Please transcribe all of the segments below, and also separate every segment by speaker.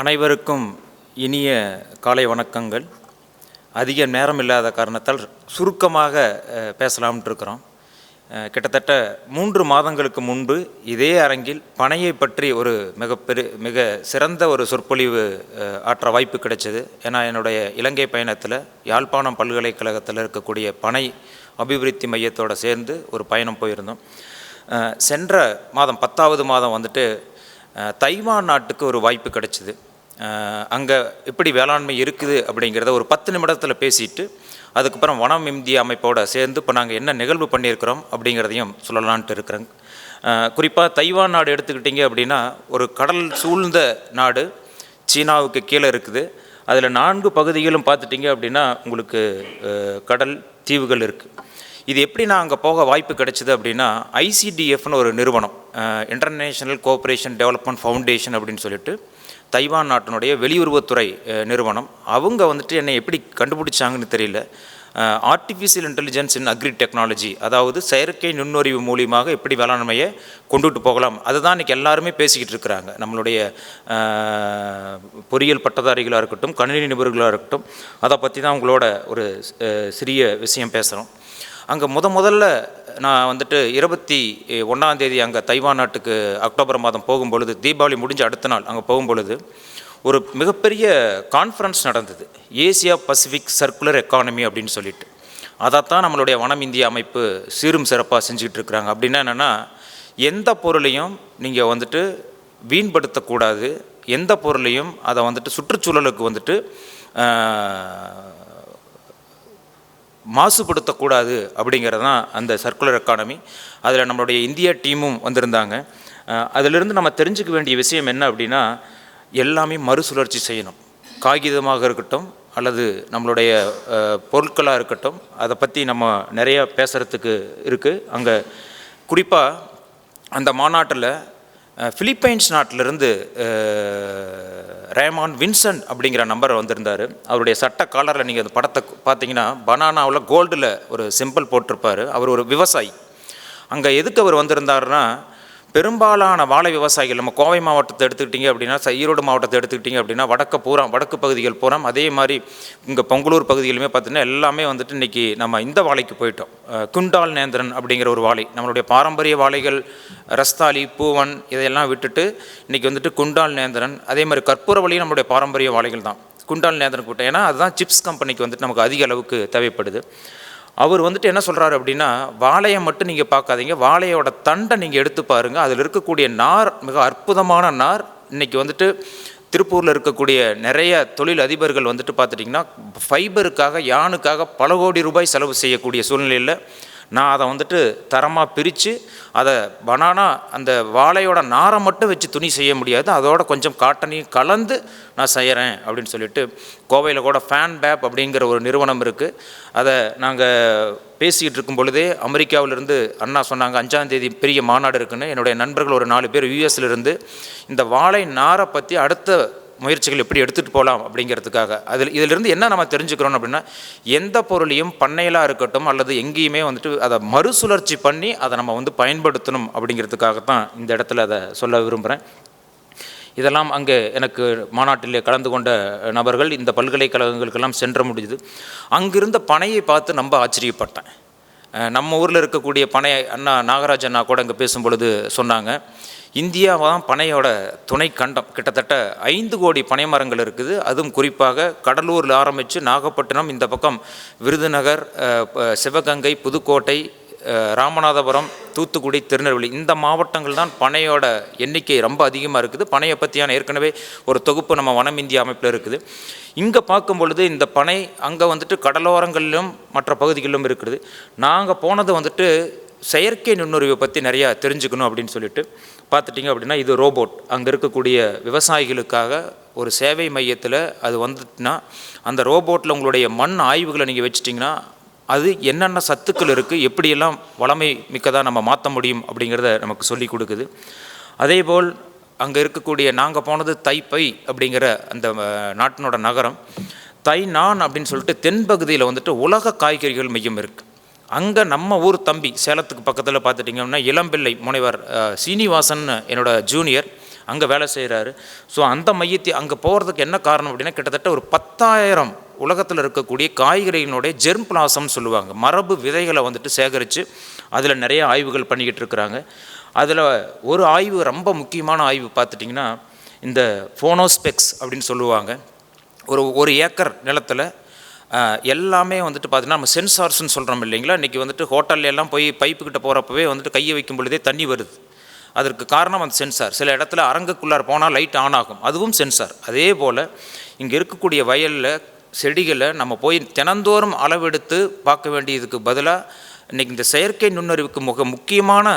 Speaker 1: அனைவருக்கும் இனிய காலை வணக்கங்கள். அதிக நேரம் இல்லாத காரணத்தால் சுருக்கமாக பேசலாம்னு இருக்கிறோம் கிட்டத்தட்ட மூன்று மாதங்களுக்கு முன்பு இதே அரங்கில் பனையை பற்றி ஒரு மிகப்பெரு மிக சிறந்த ஒரு சொற்பொழிவு ஆற்ற வாய்ப்பு கிடைச்சது. ஏன்னா என்னுடைய இலங்கை பயணத்தில் யாழ்ப்பாணம் பல்கலைக்கழகத்தில் இருக்கக்கூடிய பனை அபிவிருத்தி மையத்தோட சேர்ந்து ஒரு பயணம் போயிருந்தோம். சென்ற மாதம் பத்தாவது மாதம் வந்துட்டு தைவான் நாட்டுக்கு ஒரு வாய்ப்பு கிடைச்சிது. அங்கே எப்படி வேளாண்மை இருக்குது அப்படிங்கிறத ஒரு பத்து நிமிடத்தில் பேசிட்டு அதுக்கப்புறம் வனம் இந்திய அமைப்போடு சேர்ந்து இப்போ நாங்கள் என்ன நிகழ்வு பண்ணியிருக்கிறோம் அப்படிங்கிறதையும் சொல்லலான்ட்டு இருக்கிறேங்க குறிப்பாக தைவான் நாடு எடுத்துக்கிட்டிங்க அப்படின்னா ஒரு கடல் சூழ்ந்த நாடு சீனாவுக்கு கீழே இருக்குது. அதில் நான்கு பகுதிகளும் பார்த்துட்டிங்க அப்படின்னா உங்களுக்கு கடல் தீவுகள் இருக்குது இது எப்படி நான் அங்கே போக வாய்ப்பு கிடைச்சிது அப்படின்னா ஐசிடிஎஃப்னு ஒரு நிறுவனம் இன்டர்நேஷ்னல் கோஆப்ரேஷன் டெவலப்மெண்ட் ஃபவுண்டேஷன் அப்படின்னு சொல்லிட்டு தைவான் நாட்டினுடைய வெளியுறவுத்துறை நிறுவனம். அவங்க வந்துட்டு என்னை எப்படி கண்டுபிடிச்சாங்கன்னு தெரியல. Artificial intelligence in agri technology அதாவது செயற்கை நுண்ணறிவு மூலியமாக எப்படி வேளாண்மையை கொண்டுட்டு போகலாம். அதுதான் இன்றைக்கி எல்லாருமே பேசிக்கிட்டு இருக்கிறாங்க. நம்மளுடைய பொறியியல் பட்டதாரிகளாக இருக்கட்டும் கணினி நிபுணர்களாக இருக்கட்டும் அதை பற்றி தான் உங்களோட ஒரு சிறிய விஷயம் பேசுகிறோம் அங்கே முத முதல்ல நான் வந்துட்டு இருபத்தி ஒன்றாந்தேதி அங்கே தைவான் நாட்டுக்கு அக்டோபர் மாதம் போகும்பொழுது தீபாவளி முடிஞ்ச அடுத்த நாள் அங்கே போகும்பொழுது ஒரு மிகப்பெரிய கான்ஃபரன்ஸ் நடந்தது. ஏசியா பசிபிக் சர்க்குலர் எக்கானமி அப்படின்னு சொல்லிட்டு. அதைத்தான் நம்மளுடைய வனம் இந்திய அமைப்பு சீரும் சிறப்பாக செஞ்சுக்கிட்டு இருக்கிறாங்க. அப்படின்னா என்னென்னா எந்த பொருளையும் நீங்கள் வந்துட்டு வீண்படுத்தக்கூடாது. எந்த பொருளையும் அதை வந்துட்டு சுற்றுச்சூழலுக்கு வந்துட்டு மாசுபடுத்தக்கூடாது அப்படிங்கிறது தான் அந்த சர்க்குலர் எக்கானமி அதில் நம்மளுடைய இந்தியா டீமும் வந்திருந்தாங்க. அதிலிருந்து நம்ம தெரிஞ்சுக்க வேண்டிய விஷயம் என்ன அப்படின்னா எல்லாமே மறுசுழற்சி செய்யணும். காகிதமாக இருக்கட்டும் அல்லது நம்மளுடைய பொருட்களாக இருக்கட்டும் அதை பற்றி நம்ம நிறைய பேசுகிறதுக்கு இருக்குது அங்கே குறிப்பாக அந்த மாநாட்டில் ஃபிலிப்பைன்ஸ் நாட்டிலிருந்து ரேமான் வின்சென்ட் அப்படிங்கிற நம்பர் வந்திருந்தார். அவருடைய சட்ட காலரில் நீங்கள் அந்த படத்தை பார்த்தீங்கன்னா பனானாவில் கோல்டில் ஒரு சிம்பிள் போட்டிருப்பார். அவர் ஒரு விவசாயி. அங்கே எதுக்கு அவர் வந்திருந்தாருன்னா பெரும்பாலான வாழை விவசாயிகள் நம்ம கோவை மாவட்டத்தை எடுத்துக்கிட்டிங்க அப்படின்னா ஈரோடு மாவட்டத்தை எடுத்துக்கிட்டிங்க அப்படின்னா வடக்கு பூரா வடக்கு பகுதிகள் பூரா அதே மாதிரி இங்கே பொங்கலூர் பகுதிகளுமே பார்த்தீங்கன்னா எல்லாமே வந்துட்டு இன்றைக்கி நம்ம இந்த வாழைக்கு போயிட்டோம். குண்டால் நேந்திரன் அப்படிங்கிற ஒரு வாழை நம்மளுடைய பாரம்பரிய வாழைகள் ரஸ்தாலி பூவன் இதையெல்லாம் விட்டுட்டு இன்றைக்கி வந்துட்டு குண்டால் நேந்திரன் அதே மாதிரி கற்பூரவழியும் நம்மளுடைய பாரம்பரிய வாழைகள் தான். குண்டால் நேந்திரன் கூட்டம் ஏன்னா அதுதான் சிப்ஸ் கம்பெனிக்கு வந்துட்டு நமக்கு அதிக அளவுக்கு தேவைப்படுது. அவர் வந்துட்டு என்ன சொல்கிறாரு அப்படின்னா வாழையை மட்டும் நீங்கள் பார்க்காதீங்க வாழையோட தண்டை நீங்கள் எடுத்து பாருங்கள் அதில் இருக்கக்கூடிய நார் மிக அற்புதமான நார். இன்னைக்கு வந்துட்டு திருப்பூரில் இருக்கக்கூடிய நிறைய தொழில் அதிபர்கள் வந்துட்டு பார்த்துட்டிங்கன்னா ஃபைபருக்காக யானுக்காக பல கோடி ரூபாய் செலவு செய்யக்கூடிய சூழ்நிலையில் நான் அதை வந்துட்டு தரமாக பிரித்து அதை பனானா அந்த வாழையோட நாரை மட்டும் வச்சு துணி செய்ய முடியாது. அதோட கொஞ்சம் காட்டனையும் கலந்து நான் செய்கிறேன் அப்படின்னு சொல்லிட்டு கோவையில் கூட ஃபேன் பேப் அப்படிங்கிற ஒரு நிறுவனம் இருக்குது அதை நாங்கள் பேசிக்கிட்டு இருக்கும் பொழுதே அமெரிக்காவிலிருந்து அண்ணா சொன்னாங்க அஞ்சாந்தேதி பெரிய மாநாடு இருக்குன்னு. என்னுடைய நண்பர்கள் ஒரு நாலு பேர் யூஎஸ்லேருந்து இந்த வாழை நாரை பற்றி அடுத்த முயற்சிகள் எப்படி எடுத்துகிட்டு போகலாம் அப்படிங்கிறதுக்காக. அதில் இதிலிருந்து என்ன நம்ம தெரிஞ்சுக்கிறோம் அப்படின்னா எந்த பொருளையும் பண்ணையிலாக இருக்கட்டும் அல்லது எங்கேயுமே வந்துட்டு அதை மறுசுழற்சி பண்ணி அதை நம்ம வந்து பயன்படுத்தணும் அப்படிங்கிறதுக்காகத்தான் இந்த இடத்துல அதை சொல்ல விரும்புகிறேன் இதெல்லாம் அங்கே எனக்கு மாநாட்டிலே கலந்து கொண்ட நபர்கள் இந்த பல்கலைக்கழகங்களுக்கெல்லாம் சென்ற முடியுது அங்கிருந்த பனையை பார்த்து ரொம்ப ஆச்சரியப்பட்டேன். நம்ம ஊரில் இருக்கக்கூடிய பனை அண்ணா நாகராஜ் அண்ணா கூட அங்கே பேசும்பொழுது சொன்னாங்க இந்தியாவை தான் பனையோட துணை கண்டம். கிட்டத்தட்ட ஐந்து கோடி பனை மரங்கள் இருக்குது. அதுவும் குறிப்பாக கடலூரில் ஆரம்பித்து நாகப்பட்டினம் இந்த பக்கம் விருதுநகர் சிவகங்கை புதுக்கோட்டை ராமநாதபுரம் தூத்துக்குடி திருநெல்வேலி இந்த மாவட்டங்கள் தான் பனையோட எண்ணிக்கை ரொம்ப அதிகமாக இருக்குது. பனையை பற்றியான ஏற்கனவே ஒரு தொகுப்பு நம்ம வனம் இந்திய அமைப்பில் இருக்குது. இங்கே பார்க்கும் பொழுது இந்த பனை அங்கே வந்துட்டு கடலோரங்களிலும் மற்ற பகுதிகளிலும் இருக்குது. நாங்கள் போனது வந்துட்டு செயற்கை நுண்ணுறிவை பற்றி நிறையா தெரிஞ்சுக்கணும் அப்படின்னு சொல்லிட்டு பார்த்துட்டிங்க அப்படின்னா இது ரோபோட். அங்கே இருக்கக்கூடிய விவசாயிகளுக்காக ஒரு சேவை மையத்தில் அது வந்துட்டுனா அந்த ரோபோட்டில் உங்களுடைய மண் ஆய்வுகளை நீங்கள் வச்சிட்டிங்கன்னா அது என்னென்ன சத்துக்கள் இருக்குது எப்படியெல்லாம் வளமை மிக்கதாக நம்ம மாற்ற முடியும் அப்படிங்கிறத நமக்கு சொல்லி கொடுக்குது. அதேபோல் அங்கே இருக்கக்கூடிய நாங்கள் போனது தைப்பை அப்படிங்கிற அந்த நாட்டினோட நகரம். தை நான் அப்படின்னு சொல்லிட்டு தென்பகுதியில் வந்துட்டு உலக காய்கறிகள் மையம் இருக்குது அங்கே நம்ம ஊர் தம்பி சேலத்துக்கு பக்கத்தில் பார்த்துட்டிங்கன்னா இளம்பிள்ளை முனைவர் சீனிவாசன் என்னோட ஜூனியர் அங்கே வேலை செய்கிறாரு ஸோ அந்த மையத்தை அங்கே போகிறதுக்கு என்ன காரணம் அப்படின்னா கிட்டத்தட்ட ஒரு பத்தாயிரம் உலகத்தில் இருக்கக்கூடிய காய்கறிகளுடைய ஜெர்ம் பிளாசம்னு சொல்லுவாங்க. மரபு விதைகளை வந்துட்டு சேகரித்து அதில் நிறைய ஆய்வுகள் பண்ணிக்கிட்டு இருக்கிறாங்க. அதில் ஒரு ஆய்வு ரொம்ப முக்கியமான ஆய்வு பார்த்துட்டிங்கன்னா இந்த ஃபோனோஸ்பெக்ஸ் அப்படின்னு சொல்லுவாங்க. ஒரு ஒரு ஏக்கர் நிலத்தில் எல்லாமே வந்துட்டு பார்த்திங்கன்னா நம்ம சென்சார்ஸ்னு சொல்கிறோம் இல்லைங்களா? இன்றைக்கி வந்துட்டு ஹோட்டல்ல எல்லாம் போய் பைப்பு கிட்ட போகிறப்பவே வந்துட்டு கையை வைக்கும் பொழுதே தண்ணி வருது. அதற்கு காரணம் அந்த சென்சார். சில இடத்துல அரங்குக்குள்ளார் போனால் லைட் ஆன் ஆகும். அதுவும் சென்சார். அதே போல் இங்கே இருக்கக்கூடிய வயலில் செடிகளை நம்ம போய் தினந்தோறும் அளவெடுத்து பார்க்க வேண்டியதுக்கு பதிலாக இன்றைக்கி இந்த செயற்கை நுண்ணறிவுக்கு மிக முக்கியமான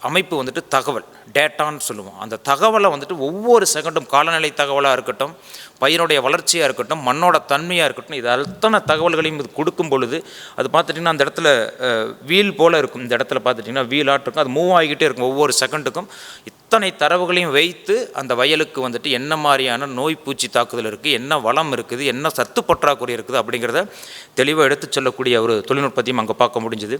Speaker 1: அமைப்பு வந்துட்டு தகவல் டேட்டான்னு சொல்லுவோம். அந்த தகவலை வந்துட்டு ஒவ்வொரு செகண்டும் காலநிலை தகவலாக இருக்கட்டும் பயிரோடைய வளர்ச்சியாக இருக்கட்டும் மண்ணோட தன்மையாக இருக்கட்டும் இது அத்தனை தகவல்களையும் இது கொடுக்கும் பொழுது அது பார்த்துட்டிங்கன்னா அந்த இடத்துல வீல் போல் இருக்கும். இந்த இடத்துல பார்த்துட்டிங்கன்னா வீல் அது மூவ் ஆகிக்கிட்டே இருக்கும் ஒவ்வொரு செகண்டுக்கும் அத்தனை தரவுகளையும் வைத்து அந்த வயலுக்கு வந்துட்டு என்ன மாதிரியான நோய் பூச்சி தாக்குதல் இருக்குது என்ன வளம் இருக்குது என்ன சத்து பற்றாக்குறை இருக்குது அப்படிங்கிறத தெளிவாக எடுத்து சொல்லக்கூடிய ஒரு தொழில்நுட்பத்தையும் அங்கே பார்க்க முடிஞ்சுது.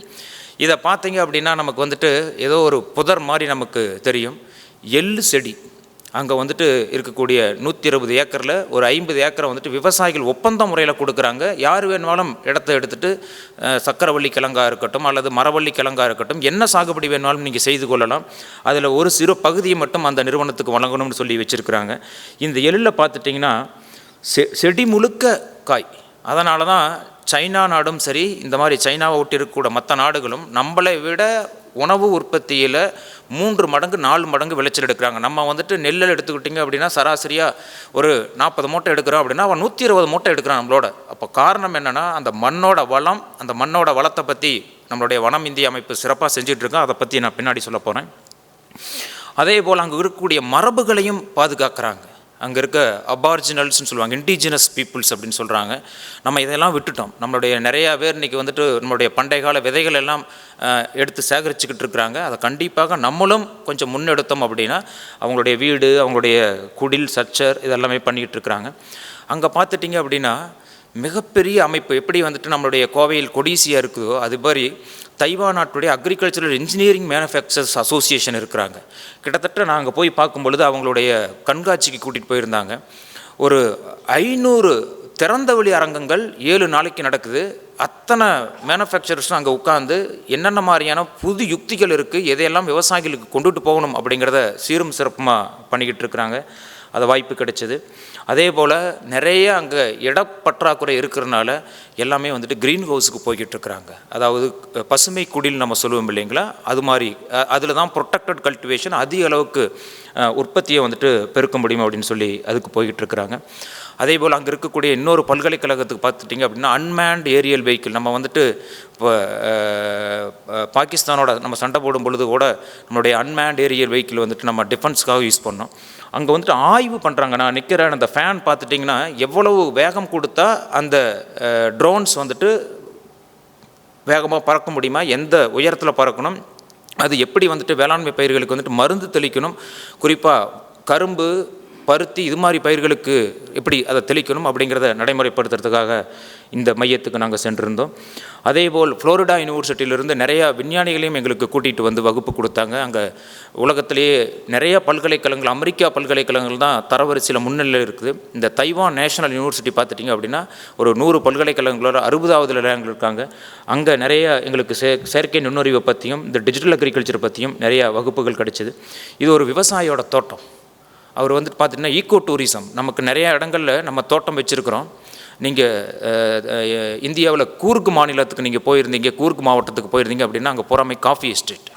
Speaker 1: இதை பார்த்தீங்க அப்படின்னா நமக்கு வந்துட்டு ஏதோ ஒரு புதர் மாதிரி நமக்கு தெரியும். எள்ளு செடி. அங்கே வந்துட்டு இருக்கக்கூடிய நூற்றி இருபது ஏக்கரில் ஒரு ஐம்பது ஏக்கரை வந்துட்டு விவசாயிகள் ஒப்பந்த முறையில் கொடுக்குறாங்க. யார் வேணுமாலும் இடத்த எடுத்துட்டு சக்கரவள்ளி கிழங்காக இருக்கட்டும் அல்லது மரவள்ளி கிழங்காக இருக்கட்டும் என்ன சாகுபடி வேணுமாலும் நீங்கள் செய்து கொள்ளலாம். அதில் ஒரு சிறு பகுதியை மட்டும் அந்த நிறுவனத்துக்கு வழங்கணும்னு சொல்லி வச்சுருக்கிறாங்க. இந்த எள்ளில் பார்த்துட்டிங்கன்னா செ செடி முழுக்க காய். அதனால தான் சைனா நாடும் சரி இந்த மாதிரி சைனாவை ஒட்டி இருக்கக்கூட மற்ற நாடுகளும் நம்மளை விட உணவு உற்பத்தியில் மூன்று மடங்கு நாலு மடங்கு விளைச்சல் எடுக்கிறாங்க. நம்ம வந்துட்டு நெல்லில் எடுத்துக்கிட்டிங்க அப்படின்னா சராசரியாக ஒரு நாற்பது மூட்டை எடுக்கிறோம் அப்படின்னா அவன் நூற்றி இருபது மூட்டை எடுக்கிறான் நம்மளோட. அப்போ காரணம் என்னென்னா அந்த மண்ணோட வளம் அந்த மண்ணோட வளத்தை பற்றி நம்மளுடைய வனம் இந்திய அமைப்பு சிறப்பாக செஞ்சிட்ருக்கோம் அதை பற்றி நான் பின்னாடி சொல்ல போகிறேன் அதே போல் அங்கே இருக்கக்கூடிய மரபுகளையும் பாதுகாக்கிறாங்க. அங்கே இருக்க அபார்ஜினல்ஸ்னு சொல்லுவாங்க இண்டிஜினஸ் பீப்புள்ஸ் அப்படின்னு சொல்கிறாங்க நம்ம இதெல்லாம் விட்டுட்டோம். நம்மளுடைய நிறையா பேர் இன்றைக்கி வந்துட்டு நம்மளுடைய பண்டைய கால விதைகள் எல்லாம் எடுத்து சேகரிச்சுக்கிட்டு இருக்கிறாங்க. அதை கண்டிப்பாக நம்மளும் கொஞ்சம் முன்னெடுத்தோம் அப்படின்னா அவங்களுடைய வீடு அவங்களுடைய குடில் சச்சர் இதெல்லாமே பண்ணிக்கிட்டு இருக்கிறாங்க. அங்கே பார்த்துட்டிங்க அப்படின்னா மிகப்பெரிய அமைப்பு எப்படி வந்துட்டு நம்மளுடைய கோவையில் கொடிசியா இருக்குதோ அது மாதிரி தைவான் நாட்டுடைய அக்ரிகல்ச்சரல் இன்ஜினியரிங் மேனுஃபேக்சர்ஸ் அசோசியேஷன் இருக்கிறாங்க. கிட்டத்தட்ட நாங்கள் போய் பார்க்கும் பொழுது அவங்களுடைய கண்காட்சிக்கு கூட்டிகிட்டு போயிருந்தாங்க. ஒரு ஐநூறு திறந்தவெளி அரங்கங்கள் ஏழு நாளைக்கு நடக்குது. அத்தனை மேனுஃபேக்சரர்ஸும் அங்கே உட்காந்து என்னென்ன மாதிரியான புது யுக்திகள் இருக்குது எதையெல்லாம் விவசாயிகளுக்கு கொண்டுட்டு போகணும் அப்படிங்கிறத சீரும் சிறப்புமாக பண்ணிக்கிட்டு இருக்கிறாங்க. அது வாய்ப்பு கிடைச்சது. அதே போல் நிறைய அங்கே இடப்பற்றாக்குறை இருக்கிறனால எல்லாமே வந்துட்டு க்ரீன் ஹவுஸுக்கு போய்கிட்டு இருக்கிறாங்க. அதாவது பசுமை குடில் நம்ம சொல்லுவோம் இல்லைங்களா? அது மாதிரி அதில் தான் ப்ரொடெக்டட் கல்டிவேஷன் அதிக அளவுக்கு உற்பத்தியை வந்துட்டு பெருக்க முடியும் அப்படின்னு சொல்லி அதுக்கு போய்கிட்டு இருக்கிறாங்க. அதே போல் அங்கே இருக்கக்கூடிய இன்னொரு பல்கலைக்கழகத்துக்கு பார்த்துட்டிங்க அப்படின்னா அன்மேண்ட் ஏரியல் வெஹிக்கிள் நம்ம வந்துட்டு இப்போ பாகிஸ்தானோட நம்ம சண்டை போடும் பொழுது கூட நம்மளுடைய அன்மேண்ட் ஏரியல் வெஹிக்கிள் வந்துட்டு நம்ம டிஃபென்ஸ்க்காக யூஸ் பண்ணோம். அங்கே வந்துட்டு ஆய்வு பண்ணுறாங்க நான் நிற்கிறேன் அந்த ஃபேன் பார்த்துட்டிங்கன்னா எவ்வளவு வேகம் கொடுத்தா அந்த ட்ரோன்ஸ் வந்துட்டு வேகமாக பறக்க முடியுமா? எந்த உயரத்தில் பறக்கணும்? அது எப்படி வந்துட்டு வேளாண்மை பயிர்களுக்கு வந்துட்டு மருந்து தெளிக்கணும்? குறிப்பாக கரும்பு பருத்தி இது மாதிரி பயிர்களுக்கு எப்படி அதை தெளிக்கணும் அப்படிங்கிறத நடைமுறைப்படுத்துறதுக்காக இந்த மையத்துக்கு நாங்கள் சென்றிருந்தோம். அதேபோல் ஃப்ளோரிடா யூனிவர்சிட்டியிலிருந்து நிறையா விஞ்ஞானிகளையும் எங்களுக்கு கூட்டிகிட்டு வந்து வகுப்பு கொடுத்தாங்க. அங்கே உலகத்திலேயே நிறைய பல்கலைக்கழகங்கள் அமெரிக்கா பல்கலைக்கழகங்கள் தான் தரவரிசையில் முன்னிலையில் இருக்குது. இந்த தைவான் நேஷனல் யூனிவர்சிட்டி பார்த்துட்டிங்க அப்படின்னா ஒரு நூறு பல்கலைக்கழகங்களோட அறுபதாவது நிலையங்கள் இருக்காங்க. அங்கே நிறைய எங்களுக்கு சே செயற்கை நுண்ணறிவை பற்றியும் இந்த டிஜிட்டல் அக்ரிகல்ச்சர் பற்றியும் நிறைய வகுப்புகள் கிடைச்சிது. இது ஒரு விவசாயியோட தோட்டம். அவர் வந்துட்டு பார்த்திங்கன்னா ஈக்கோ டூரிசம் நமக்கு நிறையா இடங்களில் நம்ம தோட்டம் வச்சுருக்கிறோம். நீங்கள் இந்தியாவில் கூர்க் மாநிலத்துக்கு நீங்கள் போயிருந்தீங்க கூர்க் மாவட்டத்துக்கு போயிருந்தீங்க அப்படின்னா அங்கே புறமை காஃபி எஸ்டேட்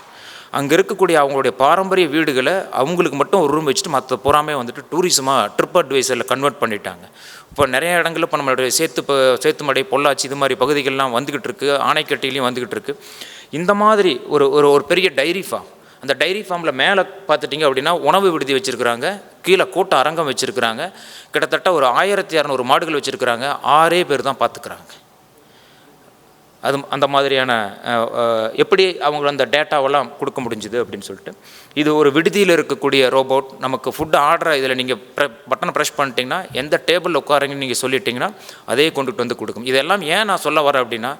Speaker 1: அங்கே இருக்கக்கூடிய அவங்களுடைய பாரம்பரிய வீடுகளை அவங்களுக்கு மட்டும் ஒரு ரூம் வச்சுட்டு மற்ற புறாமே வந்துட்டு டூரிசமாக ட்ரிப் அட்வைசரில் கன்வெர்ட் பண்ணிட்டாங்க. இப்போ நிறைய இடங்களில் இப்போ நம்மளுடைய சேத்து சேத்துமடை பொள்ளாச்சி இது மாதிரி பகுதிகள்லாம் வந்துக்கிட்டு இருக்கு ஆணைக்கட்டிலையும் வந்துக்கிட்டு இருக்கு. இந்த மாதிரி ஒரு ஒரு ஒரு பெரிய டைரி ஃபார்ம் அந்த டைரி ஃபார்மில் மேலே பார்த்துட்டிங்க அப்படின்னா உணவு விடுதி வச்சுருக்குறாங்க. கீழே கூட்ட அரங்கம் வச்சுருக்குறாங்க. கிட்டத்தட்ட ஒரு ஆயிரத்தி இரநூறு மாடுகள் வச்சுருக்குறாங்க. ஆறே பேர் தான் பார்த்துக்கிறாங்க. அது அந்த மாதிரியான எப்படி அவங்க அந்த டேட்டாவெல்லாம் கொடுக்க முடிஞ்சுது அப்படின்னு சொல்லிட்டு. இது ஒரு விடுதியில் இருக்கக்கூடிய ரோபோட் நமக்கு ஃபுட் ஆர்டரை இதில் நீங்கள் ப்ர பட்டனை ப்ரெஷ் பண்ணிட்டீங்கன்னா எந்த டேபிளில் உட்காருங்கன்னு நீங்கள் சொல்லிட்டீங்கன்னா அதே கொண்டுட்டு வந்து கொடுக்கும். இதெல்லாம் ஏன் நான் சொல்ல வரேன் அப்படின்னா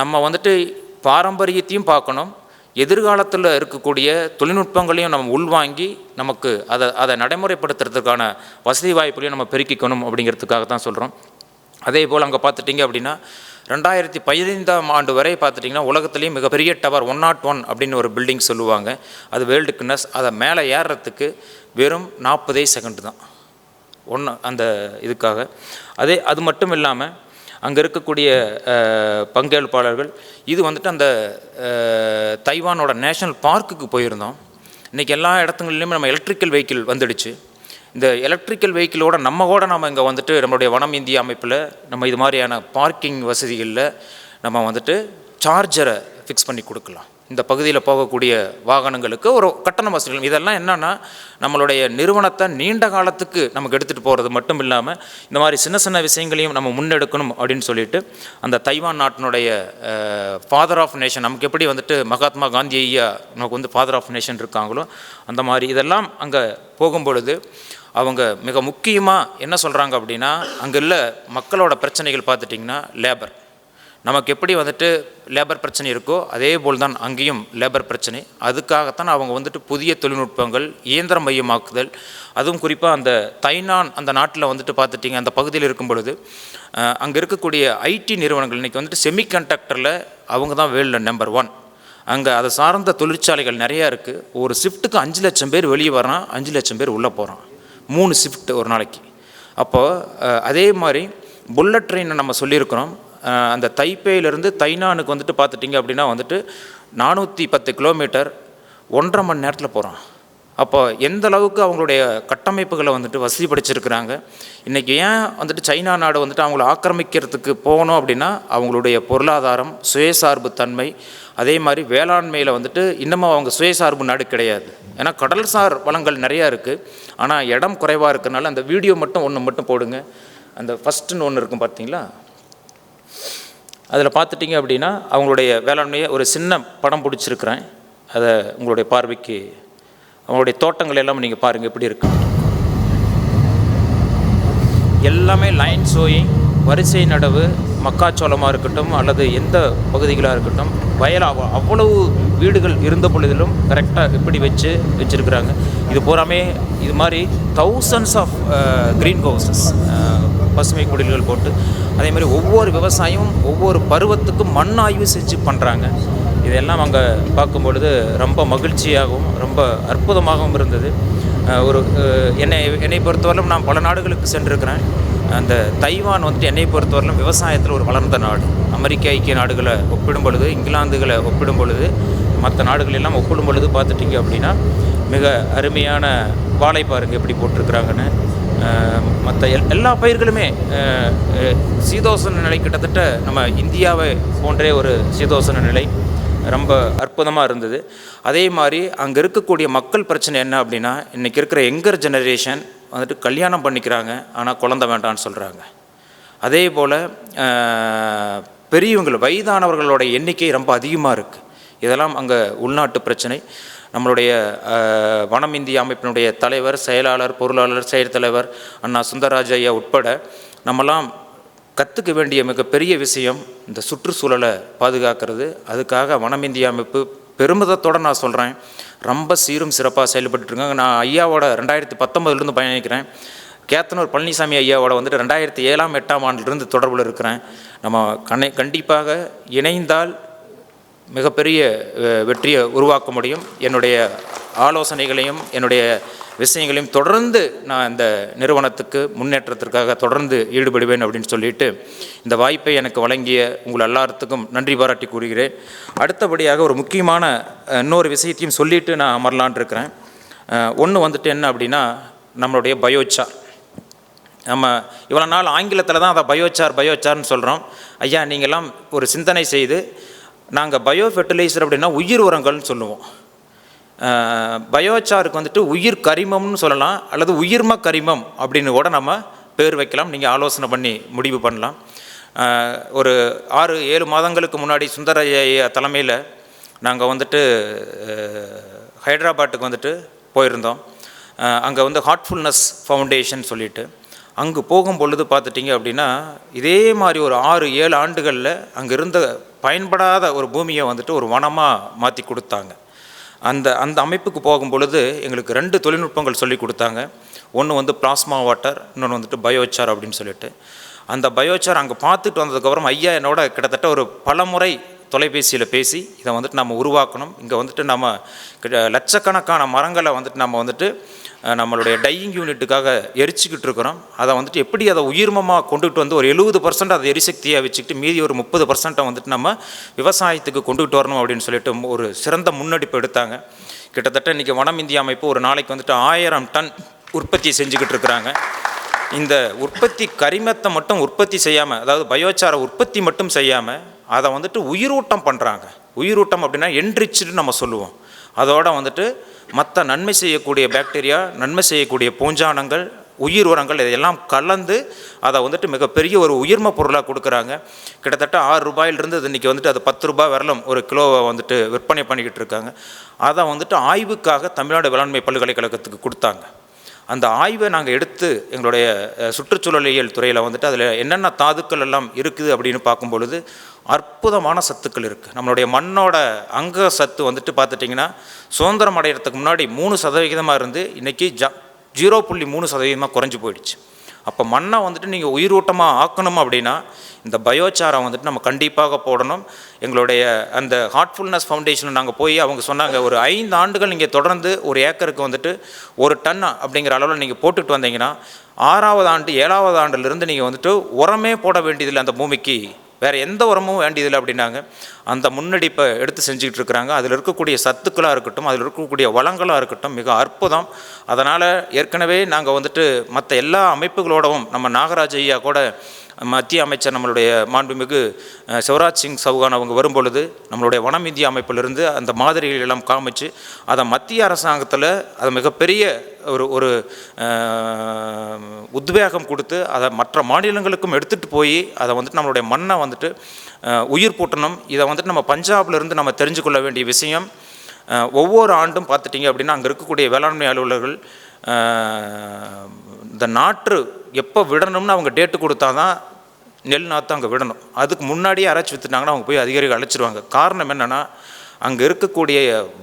Speaker 1: நம்ம வந்துட்டு பாரம்பரியத்தையும் பார்க்கணும். எதிர்காலத்தில் இருக்கக்கூடிய தொழில்நுட்பங்களையும் நம்ம உள்வாங்கி நமக்கு அதை அதை நடைமுறைப்படுத்துறதுக்கான வசதி வாய்ப்புகளையும் நம்ம பெருக்கிக்கணும் அப்படிங்கிறதுக்காக தான் சொல்கிறோம் அதே போல் அங்கே பார்த்துட்டிங்க அப்படின்னா ரெண்டாயிரத்தி பதினைந்தாம் ஆண்டு வரை பார்த்துட்டிங்கன்னா உலகத்துலேயும் மிகப்பெரிய டவர் ஒன் நாட் ஒன் அப்படின்னு ஒரு பில்டிங் சொல்லுவாங்க. அது வேர்ல்டு கின்னஸ் அதை மேலே ஏறுறதுக்கு வெறும் நாற்பதே செகண்ட் தான். ஒன்று அந்த இதுக்காக. அதே அது மட்டும் இல்லாமல் அங்கே இருக்கக்கூடிய பங்கேற்பாளர்கள். இது வந்துட்டு அந்த தைவானோட நேஷனல் பார்க்குக்கு போயிருந்தோம். இன்றைக்கி எல்லா இடத்துங்களிலுமே நம்ம எலக்ட்ரிக்கல் வெஹிக்கிள் வந்துடுச்சு. இந்த எலக்ட்ரிக்கல் வெஹிக்கிளோட நம்ம கூட நம்ம இங்கே வந்துட்டு நம்மளுடைய வனம் இந்திய அமைப்பில் நம்ம இது மாதிரியான பார்க்கிங் வசதிகளில் நம்ம வந்துட்டு சார்ஜரை ஃபிக்ஸ் பண்ணி கொடுக்கலாம். இந்த பகுதியில் போகக்கூடிய வாகனங்களுக்கு ஒரு கட்டண வசூலிகள் இதெல்லாம் என்னென்னா நம்மளுடைய நிறுவனத்தை நீண்ட காலத்துக்கு நமக்கு எடுத்துகிட்டு போகிறது மட்டும் இல்லாமல் இந்த மாதிரி சின்ன சின்ன விஷயங்களையும் நம்ம முன்னெடுக்கணும் அப்படின்னு சொல்லிட்டு அந்த தைவான் நாட்டினுடைய ஃபாதர் ஆஃப் நேஷன் நமக்கு எப்படி வந்துட்டு மகாத்மா காந்தி ஐயா நமக்கு வந்து ஃபாதர் ஆஃப் நேஷன் இருக்காங்களோ அந்த மாதிரி இதெல்லாம் அங்கே போகும்பொழுது அவங்க மிக முக்கியமாக என்ன சொல்கிறாங்க அப்படின்னா அங்கே உள்ள மக்களோட பிரச்சனைகள் பார்த்துட்டிங்கன்னா லேபர் நமக்கு எப்படி வந்துட்டு லேபர் பிரச்சனை இருக்கோ அதே போல் தான் அங்கேயும் லேபர் பிரச்சனை. அதுக்காகத்தான் அவங்க வந்துட்டு புதிய தொழில்நுட்பங்கள் இயந்திர மையமாக்குதல் அதுவும் குறிப்பாக அந்த தைனான் அந்த நாட்டில் வந்துட்டு பார்த்துட்டிங்க அந்த பகுதியில் இருக்கும் பொழுது அங்கே இருக்கக்கூடிய ஐடி நிறுவனங்கள் இன்றைக்கி வந்துட்டு செமிகண்டக்டரில் அவங்க தான் வேர்ல்டில் நம்பர் ஒன் அங்கே அதை சார்ந்த தொழிற்சாலைகள் நிறையா இருக்குது ஒரு ஷிஃப்ட்டுக்கு அஞ்சு லட்சம் பேர் வெளியே வரான் அஞ்சு லட்சம் பேர் உள்ளே போகிறான் மூணு ஷிஃப்ட் ஒரு நாளைக்கு. அப்போது அதே மாதிரி புல்லட் ட்ரெயினை நம்ம சொல்லியிருக்கிறோம். அந்த தைப்பேயிலிருந்து தைனானுக்கு வந்துட்டு பார்த்துட்டிங்க அப்படின்னா வந்துட்டு நானூற்றி பத்து கிலோமீட்டர் ஒன்றரை மணி நேரத்தில் போகிறான் அப்போ எந்த அளவுக்கு அவங்களுடைய கட்டமைப்புகளை வந்துட்டு வசதிப்படுத்திருக்கிறாங்க இன்றைக்கி ஏன் வந்துட்டு சைனா நாடு வந்துட்டு அவங்கள ஆக்கிரமிக்கிறதுக்கு போகணும் அப்படின்னா அவங்களுடைய பொருளாதாரம் சுயசார்பு தன்மை அதே மாதிரி வேளாண்மையில் வந்துட்டு இன்னமும் அவங்க சுயசார்பு நாடு கிடையாது. ஏன்னா கடல்சார் வளங்கள் நிறையா இருக்குது ஆனால் இடம் குறைவாக இருக்கிறனால அந்த வீடியோ மட்டும் ஒன்று மட்டும் போடுங்க. அந்த ஃபஸ்ட்டுன்னு ஒன்று இருக்கும் பார்த்தீங்களா அதில் பார்த்துட்டிங்க அப்படின்னா அவங்களுடைய வேளாண்மையை ஒரு சின்ன படம் பிடிச்சிருக்கிறேன். அதை உங்களுடைய பார்வைக்கு அவங்களுடைய தோட்டங்கள் எல்லாம் நீங்கள் பாருங்கள் எப்படி இருக்கு. எல்லாமே லைன் சோயிங் வரிசை நடவு மக்காச்சோளமாக இருக்கட்டும் அல்லது எந்த பகுதிகளாக இருக்கட்டும் வயல் அவ்வளவு வீடுகள் இருந்த பொழுதிலும் கரெக்டாக எப்படி வச்சு வச்சுருக்குறாங்க. இது பூராமே இது மாதிரி தௌசண்ட்ஸ் ஆஃப் க்ரீன் ஹவுசஸ் பசுமை குடில்கள் போட்டு அதே மாதிரி ஒவ்வொரு விவசாயமும் ஒவ்வொரு பருவத்துக்கும் மண் ஆய்வு செஞ்சு பண்ணுறாங்க இதெல்லாம் அங்கே பார்க்கும் பொழுது ரொம்ப மகிழ்ச்சியாகவும் ரொம்ப அற்புதமாகவும் இருந்தது. ஒரு என்னை என்னை பொறுத்தவரையிலும் நான் பல நாடுகளுக்கு சென்றிருக்கிறேன். அந்த தைவான் வந்துட்டு என்னை பொறுத்தவரையிலும் விவசாயத்தில் ஒரு வளர்ந்த நாடு. அமெரிக்க ஐக்கிய நாடுகளை ஒப்பிடும் பொழுது இங்கிலாந்துகளை ஒப்பிடும் பொழுது மற்ற நாடுகளெல்லாம் ஒப்பிடும் பொழுது பார்த்துட்டிங்க அப்படின்னா மிக அருமையான வாழைப்பாருங்க எப்படி போட்டிருக்கிறாங்கன்னு. மற்ற எல் எல்லா பயிர்களுமே சீதோசன நிலை கிட்டத்தட்ட நம்ம இந்தியாவை போன்றே ஒரு சீதோசன நிலை ரொம்ப அற்புதமாக இருந்தது. அதே மாதிரி அங்கே இருக்கக்கூடிய மக்கள் பிரச்சனை என்ன அப்படின்னா இன்றைக்கி இருக்கிற எங்கர் ஜெனரேஷன் வந்துட்டு கல்யாணம் பண்ணிக்கிறாங்க ஆனால் குழந்த வேண்டாம்னு சொல்கிறாங்க அதே போல் பெரியவங்கள் வயதானவர்களோட எண்ணிக்கை ரொம்ப அதிகமாக இருக்குது இதெல்லாம் அங்கே உள்நாட்டு பிரச்சனை. நம்மளுடைய வனம் இந்திய அமைப்பினுடைய தலைவர் செயலாளர் பொருளாளர் செயற்தலைவர் அண்ணா சுந்தரராஜ ஐயா உட்பட நம்மலாம் கற்றுக்க வேண்டிய மிகப்பெரிய விஷயம் இந்த சுற்றுச்சூழலை பாதுகாக்கிறது. அதுக்காக வனம் இந்திய அமைப்பு பெருமிதத்தோடு நான் சொல்கிறேன் ரொம்ப சீரும் சிறப்பாக செயல்பட்டுருக்காங்க நான் ஐயாவோட ரெண்டாயிரத்தி பத்தொம்பதுலேருந்து பயணிக்கிறேன். கேத்தனூர் பழனிசாமி ஐயாவோட வந்துட்டு ரெண்டாயிரத்தி ஏழாம் எட்டாம் ஆண்டிலிருந்து தொடர்பில் இருக்கிறேன். நம்ம கண்ணை கண்டிப்பாக இணைந்தால் மிகப்பெரிய வெற்றியை உருவாக்க முடியும். என்னுடைய ஆலோசனைகளையும் என்னுடைய விஷயங்களையும் தொடர்ந்து நான் இந்த நிறுவனத்துக்கு முன்னேற்றத்திற்காக தொடர்ந்து ஈடுபடுவேன் அப்படின்னு சொல்லிட்டு இந்த வாய்ப்பை எனக்கு வழங்கிய உங்கள் எல்லாத்துக்கும் நன்றி பாராட்டி கூறுகிறேன். அடுத்தபடியாக ஒரு முக்கியமான இன்னொரு விஷயத்தையும் சொல்லிட்டு நான் அமரலான் இருக்கிறேன். ஒன்று வந்துட்டு என்ன அப்படின்னா நம்மளுடைய பயோச்சார். நம்ம இவ்வளோ நாள் ஆங்கிலத்தில் தான் அதை பயோச்சார் பயோச்சார்னு சொல்கிறோம் ஐயா நீங்கள்லாம் ஒரு சிந்தனை செய்து நாங்கள் பயோ ஃபெர்டிலைசர் அப்படின்னா உயிர் உரங்கள்னு சொல்லுவோம். பயோச்சாருக்கு வந்துட்டு உயிர் கரிமம்னு சொல்லலாம் அல்லது உயிர்ம கரிமம் அப்படின்னு கூட நம்ம பேர் வைக்கலாம். நீங்கள் ஆலோசனை பண்ணி முடிவு பண்ணலாம். ஒரு ஆறு ஏழு மாதங்களுக்கு முன்னாடி சுந்தர தலைமையில் நாங்கள் வந்துட்டு ஹைதராபாத்துக்கு வந்துட்டு போயிருந்தோம். அங்கே வந்து ஹார்ட்ஃபுல்னஸ் ஃபவுண்டேஷன் சொல்லிட்டு. அங்கே போகும் பொழுது பார்த்துட்டிங்க அப்படின்னா இதே மாதிரி ஒரு ஆறு ஏழு ஆண்டுகளில் அங்கே இருந்த பயன்படாத ஒரு பூமியை வந்துட்டு ஒரு வனமாக மாற்றி கொடுத்தாங்க. அந்த அந்த அமைப்புக்கு போகும் பொழுது எங்களுக்கு ரெண்டு தொழில்நுட்பங்கள் சொல்லி கொடுத்தாங்க. ஒன்று வந்து பிளாஸ்மா வாட்டர் இன்னொன்று வந்துட்டு பயோச்சார் அப்படின்னு சொல்லிட்டு. அந்த பயோச்சார் அங்கே பார்த்துட்டு வந்ததுக்கப்புறம் ஐயா என்னோட கிட்டத்தட்ட ஒரு பல முறை தொலைபேசியில் பேசி இதை வந்துட்டு நம்ம உருவாக்கணும். இங்கே வந்துட்டு நம்ம லட்சக்கணக்கான மரங்களை வந்துட்டு நம்ம வந்துட்டு நம்மளுடைய டையிங் யூனிட்டுக்காக எரிச்சிக்கிட்டு இருக்கிறோம். அதை வந்துட்டு எப்படி அதை உயிர்மமாக கொண்டுகிட்டு வந்து ஒரு எழுபது பர்சன்ட் அதை எரிசக்தியாக வச்சுக்கிட்டு மீதி ஒரு முப்பது பர்சன்ட்டை வந்துட்டு நம்ம விவசாயத்துக்கு கொண்டுகிட்டு வரணும் அப்படின்னு சொல்லிட்டு ஒரு சிறந்த முன்னெடுப்பு எடுத்தாங்க. கிட்டத்தட்ட இன்றைக்கி வனம் இந்திய அமைப்பு ஒரு நாளைக்கு வந்துட்டு ஆயிரம் டன் உற்பத்தி செஞ்சுக்கிட்டு இருக்கிறாங்க. இந்த உற்பத்தி கரிமத்தை மட்டும் உற்பத்தி செய்யாமல் அதாவது பயோச்சார உற்பத்தி மட்டும் செய்யாமல் அதை வந்துட்டு உயிரூட்டம் பண்ணுறாங்க உயிரூட்டம் அப்படின்னா என்ரிச்சுன்னு நம்ம சொல்லுவோம். அதோட வந்துட்டு மற்ற நன்மை செய்யக்கூடிய பாக்டீரியா நன்மை செய்யக்கூடிய பூஞ்சானங்கள் உயிர் உரங்கள் இதையெல்லாம் கலந்து அதை வந்துட்டு மிகப்பெரிய ஒரு உயிர்ம பொருளாக கொடுக்குறாங்க. கிட்டத்தட்ட ஆறு ரூபாயிலிருந்து இன்றைக்கி வந்துட்டு அது பத்து ரூபாய் வரலும் ஒரு கிலோவை வந்துட்டு விற்பனை பண்ணிக்கிட்டு இருக்காங்க. அதை வந்துட்டு ஆய்வுக்காக தமிழ்நாடு வேளாண்மை பல்கலைக்கழகத்துக்கு கொடுத்தாங்க. அந்த ஆய்வை நாங்கள் எடுத்து எங்களுடைய சுற்றுச்சூழலியல் துறையில் வந்துட்டு அதில் என்னென்ன தாதுக்கள் எல்லாம் இருக்குது அப்படின்னு பார்க்கும் பொழுது அற்புதமான சத்துக்கள் இருக்குது நம்மளுடைய மண்ணோட அங்க சத்து வந்துட்டு பார்த்துட்டிங்கன்னா சுதந்திரம் அடையிறதுக்கு முன்னாடி மூணு சதவிகிதமாக இருந்து இன்றைக்கி ஜ ஜீரோ புள்ளி மூணு சதவீதமாக குறைஞ்சி போயிடுச்சு. அப்போ மண்ணை வந்துட்டு நீங்கள் உயிரூட்டமாக ஆக்கணும் அப்படின்னா இந்த பயோச்சாரம் வந்துட்டு நம்ம கண்டிப்பாக போடணும். எங்களுடைய அந்த ஹார்ட்ஃபுல்னஸ் ஃபவுண்டேஷனில் நாங்கள் போய் அவங்க சொன்னாங்க ஒரு ஐந்து ஆண்டுகள் நீங்கள் தொடர்ந்து ஒரு ஏக்கருக்கு வந்துட்டு ஒரு டன் அப்படிங்கிற அளவில் நீங்கள் போட்டுட்டு வந்தீங்கன்னா ஆறாவது ஆண்டு ஏழாவது ஆண்டுலேருந்து நீங்கள் வந்துட்டு உரமே போட வேண்டியதில்லை அந்த பூமிக்கு. வேறு எந்த உரமும் வேண்டியதில்லை அப்படின்னாங்க. அந்த முன்னெடுப்பை எடுத்து செஞ்சுக்கிட்டு இருக்கிறாங்க. அதில் இருக்கக்கூடிய சத்துக்களாக இருக்கட்டும் அதில் இருக்கக்கூடிய வளங்களாக இருக்கட்டும் மிக அற்புதம். அதனால் ஏற்கனவே நாங்கள் வந்துட்டு மற்ற எல்லா அமைப்புகளோடவும் நம்ம நாகராஜ் ஐயா கூட மத்திய அமைச்சர் நம்மளுடைய மாண்புமிகு சிவராஜ் சிங் சௌகான் அவங்க வரும்பொழுது நம்மளுடைய வனம் இந்திய அமைப்பிலிருந்து அந்த மாதிரிகள் எல்லாம் காமிச்சு அதை மத்திய அரசாங்கத்தில் அதை மிகப்பெரிய ஒரு ஒரு உத்வேகம் கொடுத்து அதை மற்ற மாநிலங்களுக்கும் எடுத்துகிட்டு போய் அதை வந்துட்டு நம்மளுடைய மண்ணை வந்துட்டு உயிர் பூட்டணும். இதை வந்துட்டு நம்ம பஞ்சாப்லேருந்து நம்ம தெரிஞ்சு கொள்ள வேண்டிய விஷயம் ஒவ்வொரு ஆண்டும் பார்த்துட்டிங்க அப்படின்னா அங்கே இருக்கக்கூடிய வேளாண்மை அலுவலர்கள் இந்த நாற்று எப்போ விடணும்னு அவங்க டேட்டு கொடுத்தா தான் நெல் நாற்று அங்கே விடணும். அதுக்கு முன்னாடியே அரைச்சி விற்றுட்டாங்கன்னா அவங்க போய் அதிகாரிகள் அழைச்சிருவாங்க. காரணம் என்னென்னா அங்கே இருக்கக்கூடிய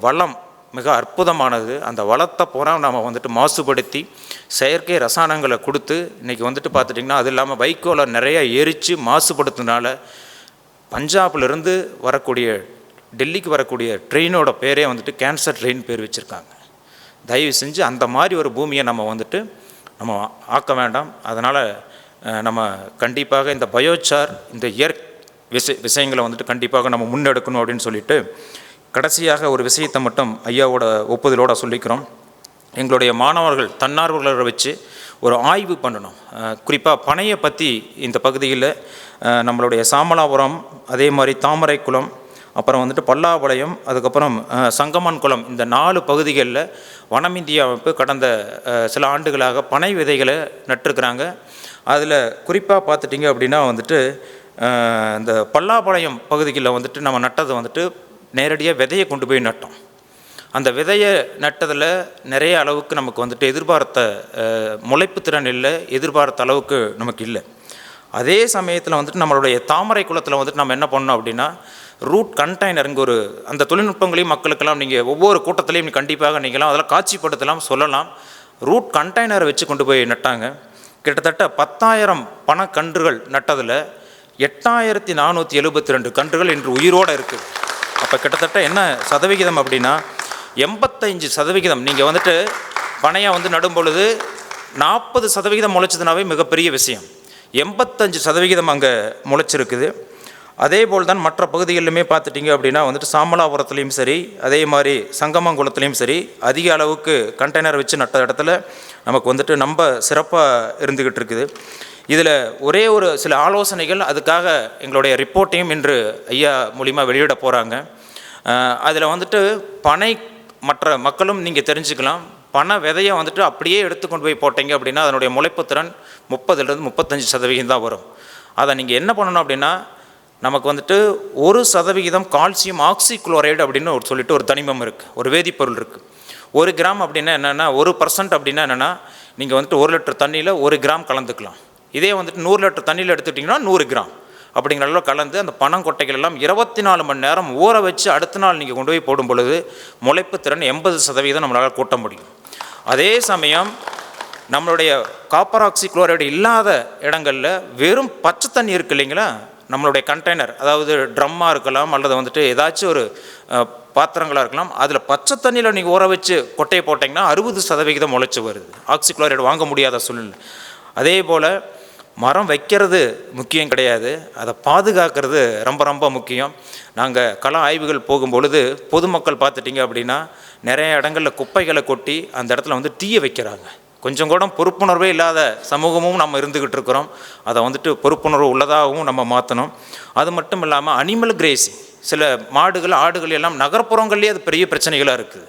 Speaker 1: வளம் மிக அற்புதமானது. அந்த வளத்தை பூரா நம்ம வந்துட்டு மாசுபடுத்தி செயற்கை ரசாயனங்களை கொடுத்து இன்றைக்கி வந்துட்டு பார்த்துட்டிங்கன்னா அது இல்லாமல் வைக்கோலை நிறையா எரித்து மாசுபடுத்தினால பஞ்சாப்லேருந்து வரக்கூடிய டெல்லிக்கு வரக்கூடிய ட்ரெயினோட பேரே வந்துட்டு கேன்சர் ட்ரெயின் பேர் வச்சுருக்காங்க. தயவு செஞ்சு அந்த மாதிரி ஒரு பூமியை நம்ம வந்துட்டு நம்ம ஆக்க வேண்டாம். அதனால் நம்ம கண்டிப்பாக இந்த பயோச்சார் இந்த இயற் விஷய விஷயங்களை வந்துட்டு கண்டிப்பாக நம்ம முன்னெடுக்கணும் அப்படின்னு சொல்லிட்டு கடைசியாக ஒரு விஷயத்தை மட்டும் ஐயாவோட ஒப்புதலோடு சொல்லிக்கிறோம். எங்களுடைய மாணவர்கள் தன்னார்வலரை வச்சு ஒரு ஆய்வு பண்ணணும். குறிப்பாக பனையை பற்றி இந்த பகுதியில் நம்மளுடைய சாமலாபுரம் அதே மாதிரி தாமரைக்குளம் அப்புறம் வந்துட்டு பல்லாபாளையம் அதுக்கப்புறம் சங்கமன் குளம் இந்த நாலு பகுதிகளில் வனம் இந்தியா அமைப்பு கடந்த சில ஆண்டுகளாக பனை விதைகளை நட்டிருக்கிறாங்க. அதில் குறிப்பாக பார்த்துட்டிங்க அப்படின்னா வந்துட்டு இந்த பல்லாபாளையம் பகுதிகளில் வந்துட்டு நம்ம நட்டது வந்துட்டு நேரடியாக விதையை கொண்டு போய் நட்டோம். அந்த விதையை நட்டதில் நிறைய அளவுக்கு நமக்கு வந்துட்டு எதிர்பார்த்த முளைப்பு திறன் இல்லை எதிர்பார்த்த அளவுக்கு நமக்கு இல்லை. அதே சமயத்தில் வந்துட்டு நம்மளுடைய தாமரை குளத்தில் வந்துட்டு நம்ம என்ன பண்ணோம் அப்படின்னா ரூட் கண்டெய்னருங்க ஒரு அந்த தொழில்நுட்பங்களையும் மக்களுக்கெல்லாம் நீங்கள் ஒவ்வொரு கூட்டத்திலையும் கண்டிப்பாக நீங்களாம் அதெல்லாம் காட்சிப்படுத்தலாம் சொல்லலாம். ரூட் கண்டெய்னரை வச்சு கொண்டு போய் நட்டாங்க. கிட்டத்தட்ட பத்தாயிரம் பணக்கன்றுகள் நட்டதில் எட்டாயிரத்தி நானூற்றி எழுபத்தி ரெண்டு கன்றுகள் இன்று உயிரோடு இருக்குது அப்போ கிட்டத்தட்ட என்ன சதவிகிதம் அப்படின்னா எண்பத்தஞ்சு சதவிகிதம். நீங்கள் வந்துட்டு பனையாக வந்து நடும் பொழுது நாற்பது சதவிகிதம் முளைச்சதுனாவே மிகப்பெரிய விஷயம். எண்பத்தஞ்சு சதவிகிதம் அங்கே முளைச்சிருக்குது. அதே போல் தான் மற்ற பகுதிகளிலுமே பார்த்துட்டிங்க அப்படின்னா வந்துட்டு சாமலாபுரத்துலேயும் சரி அதே மாதிரி சங்கமங்குளத்துலேயும் சரி அதிக அளவுக்கு கண்டெய்னர் வச்சு நட்ட இடத்துல நமக்கு வந்துட்டு நம்ம சிறப்பாக இருந்துக்கிட்டு இருக்குது. இதில் ஒரே ஒரு சில ஆலோசனைகள் அதுக்காக எங்களுடைய ரிப்போர்ட்டையும் இன்று ஐயா மூலிமா வெளியிட போகிறாங்க அதில் வந்துட்டு பனை மற்ற மக்களும் நீங்கள் தெரிஞ்சுக்கலாம். பண விதையை வந்துட்டு அப்படியே எடுத்து கொண்டு போய் போட்டீங்க அப்படின்னா அதனுடைய முளைப்பு திறன் முப்பதுலேருந்து முப்பத்தஞ்சு சதவீதம் தான் வரும். அதை நீங்கள் என்ன பண்ணணும் அப்படின்னா நமக்கு வந்துட்டு ஒரு சதவிகிதம் கால்சியம் ஆக்சிக்ளோரைடு அப்படின்னு ஒரு சொல்லிட்டு ஒரு தனிமம் இருக்குது ஒரு வேதிப்பொருள் இருக்குது ஒரு கிராம் அப்படின்னா என்னென்னா ஒரு பர்சன்ட் அப்படின்னா என்னென்னா நீங்கள் வந்துட்டு ஒரு லிட்டர் தண்ணியில் ஒரு கிராம் கலந்துக்கலாம். இதே வந்துட்டு நூறு லிட்டர் தண்ணியில் எடுத்துட்டிங்கன்னா நூறு கிராம். அப்படிங்கிற அளவு கலந்து அந்த பனங்கொட்டைகள் எல்லாம் இருபத்தி நாலு மணி நேரம் ஊற வச்சு அடுத்த நாள் நீங்கள் கொண்டு போய் போடும் பொழுது முளைப்பு திறன் எண்பது சதவீதம் நம்மளால் கூட்ட முடியும். அதே சமயம் நம்மளுடைய காப்பர் ஆக்சி குளோரைடு இல்லாத இடங்களில் வெறும் பச்சை தண்ணி இருக்கு இல்லைங்களா? நம்மளுடைய கண்டெய்னர் அதாவது ட்ரம்மாக இருக்கலாம் அல்லது வந்துட்டு ஏதாச்சும் ஒரு பாத்திரங்களாக இருக்கலாம் அதில் பச்சை தண்ணியில் நீங்கள் ஊற வச்சு கொட்டையை போட்டிங்கன்னா அறுபது சதவிகிதம் முளைச்சி வருது. ஆக்சிகுளோரைடு வாங்க முடியாத சூழ்நிலை. அதே போல் மரம் வைக்கிறது முக்கியம் கிடையாது. அதை பாதுகாக்கிறது ரொம்ப ரொம்ப முக்கியம். நாங்கள் கள ஆய்வுகள் போகும் பொழுது பொதுமக்கள் பார்த்துட்டிங்க அப்படின்னா நிறைய இடங்களில் குப்பைகளை கொட்டி அந்த இடத்துல வந்து தீய வைக்கிறாங்க. கொஞ்சம் கூட பொறுப்புணர்வே இல்லாத சமூகமும் நம்ம இருந்துக்கிட்டு இருக்கிறோம். அதை வந்துட்டு பொறுப்புணர்வு உள்ளதாகவும் நம்ம மாற்றணும் அது மட்டும் இல்லாமல் அனிமல் கிரேசிங் சில மாடுகள் ஆடுகள் எல்லாம் நகர்ப்புறங்கள்லேயே அது பெரிய பிரச்சனைகளாக இருக்குது.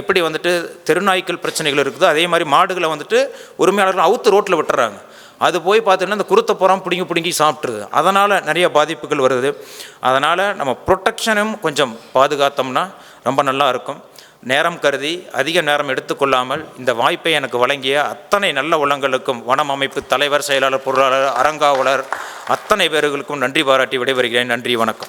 Speaker 1: எப்படி வந்துட்டு தெருநாய்க்கள் பிரச்சனைகள் இருக்குதோ. அதே மாதிரி மாடுகளை வந்துட்டு உரிமையாளர்கள் அவுத்து ரோட்டில் விட்டுறாங்க. அது போய் பார்த்தீங்கன்னா அந்த குருத்த புறம் பிடுங்கி பிடுங்கி சாப்பிட்ருது அதனால் நிறைய பாதிப்புகள் வருது. அதனால் நம்ம ப்ரொட்டெக்ஷனும் கொஞ்சம் பாதுகாத்தோம்னா ரொம்ப நல்லா இருக்கும். நேரம் கருதி அதிக நேரம் எடுத்துக்கொள்ளாமல் இந்த வாய்ப்பை எனக்கு வழங்கிய அத்தனை நல்ல உள்ளங்களுக்கும் வனம் அமைப்பு தலைவர் செயலாளர் பொருளாளர் அறங்காவலர் அத்தனை பேர்களுக்கும் நன்றி பாராட்டி விடைபெறுகிறேன். நன்றி வணக்கம்.